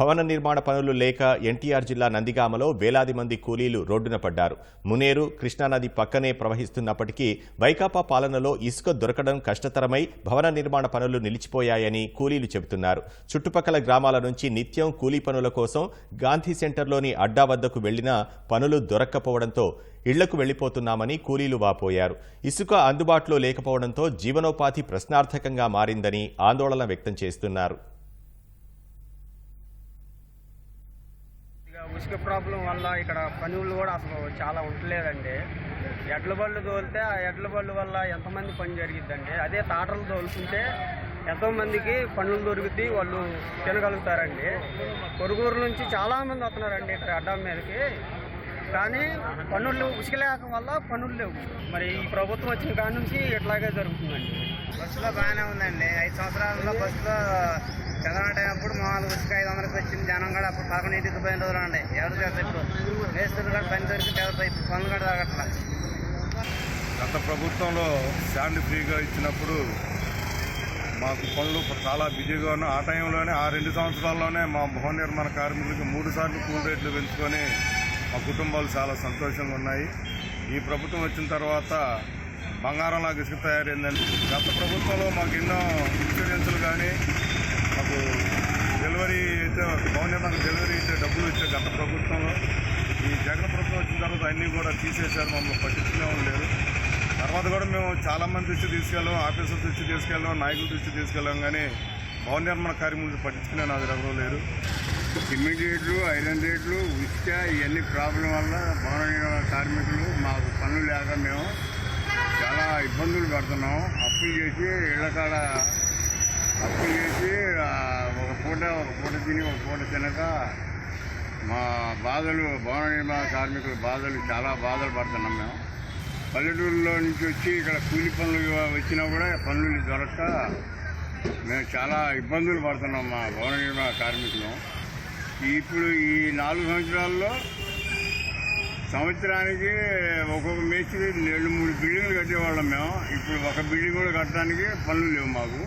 భవన నిర్మాణ పనులు లేక ఎన్టీఆర్ జిల్లా నందిగామలో వేలాది మంది కూలీలు రోడ్డున పడ్డారు. మునేరు కృష్ణానది పక్కనే ప్రవహిస్తున్నప్పటికీ వైకాపా పాలనలో ఇసుక దొరకడం కష్టతరమై భవన నిర్మాణ పనులు నిలిచిపోయాయని కూలీలు చెబుతున్నారు. చుట్టుపక్కల గ్రామాల నుంచి నిత్యం కూలీ పనుల కోసం గాంధీ సెంటర్లోని అడ్డా వద్దకు వెళ్ళినా పనులు దొరక్కపోవడంతో ఇళ్ళకు వెళ్ళిపోతున్నామని కూలీలు వాపోయారు. ఇసుక అందుబాటులో లేకపోవడంతో జీవనోపాధి ప్రశ్నార్థకంగా మారిందని ఆందోళన వ్యక్తం చేస్తున్నారు. ఇసుక ప్రాబ్లం వల్ల ఇక్కడ పనులు కూడా అసలు చాలా ఉండలేదండి. ఎడ్ల బళ్ళు తోలితే ఆ ఎడ్ల బళ్ళు వల్ల ఎంతమంది పని జరిగిద్దండి. అదే తాటలు తోలుకుంటే ఎంతో మందికి పనులు దొరుకుతాయి వాళ్ళు తినగలుగుతారండి. పొరుగురు నుంచి చాలా మంది వస్తున్నారండి ఇక్కడ అడ్డం మీదకి. కానీ పనులు ఉసుకలేక వల్ల పనులు లేవు. మరి ఈ ప్రభుత్వం వచ్చిన కాడ నుంచి ఇట్లాగే జరుగుతుందండి. బస్సులో బాగానే ఉందండి. ఐదు సంవత్సరాలలో బస్సులో చంద్రబాబు టైం అప్పుడు మామూలుగా ఉసుక ఐదు వందలకి వచ్చింది. అప్పుడు పదకొండు ఇంటికి పదకొండింటికి పోయిన రోజులు అండి. ఎవరు చేస్తారు ఇప్పుడు? మేస్తులు కూడా పని దొరికితే పనులు కూడా తగ్గట్లా గత ప్రభుత్వంలో శాండ్ ఫ్రీగా ఇచ్చినప్పుడు మాకు పనులు చాలా బిజీగా ఉన్నాయి ఆ టైంలోనే ఆ రెండు సంవత్సరాల్లోనే మా భవన నిర్మాణ కార్మికులకి మూడు సార్లు కూల్ రేట్లు పెంచుకొని మా కుటుంబాలు చాలా సంతోషంగా ఉన్నాయి. ఈ ప్రభుత్వం వచ్చిన తర్వాత బంగారం లాగా ఇసుక తయారైందండి. గత ప్రభుత్వంలో మాకు ఎన్నో ఇన్సూరెన్సులు కానీ భవన డెలివరీ అయితే డబ్బులు ఇచ్చే గత ప్రభుత్వంలో ఈ జగన్ ప్రభుత్వం వచ్చిన తర్వాత అన్నీ కూడా తీసేశారు మమ్మల్ని పట్టించుకునే వాళ్ళు లేరు. తర్వాత కూడా మేము చాలామంది దృష్టి తీసుకెళ్ళాం ఆఫీసర్ దృష్టి తీసుకెళ్ళాం నాయకుల దృష్టి తీసుకెళ్ళాం కానీ భవన నిర్మాణ కార్మికులు పట్టించుకునే నాకు ఎవరూ లేరు. సిమెంట్ రేట్లు ఐరన్ రేట్లు ఉచిత ఇవన్నీ ప్రాబ్లం వల్ల భవన నిర్మాణ కార్మికులు మాకు పనులు లేక మేము చాలా ఇబ్బందులు పడుతున్నాం. అప్పులు చేసి ఇళ్ళకాడ అప్పులు చేసి పూట ఒక పూట తిని ఒక పూట తినక మా బాధలు భవన నిర్మాణ కార్మికుల బాధలు చాలా బాధలు పడుతున్నాం మేము. పల్లెటూరులో నుంచి వచ్చి ఇక్కడ కూలి పనులు వచ్చినా కూడా పనులు దొరక్క మేము చాలా ఇబ్బందులు పడుతున్నాం మా భవన నిర్మాణ కార్మికులు. ఇప్పుడు ఈ నాలుగు సంవత్సరాల్లో సంవత్సరానికి ఒక్కొక్క మేస్త్రి రెండు మూడు బిల్డింగ్లు కట్టేవాళ్ళం మేము. ఇప్పుడు ఒక బిల్డింగ్ కూడా కట్టడానికి పనులు లేవు మాకు.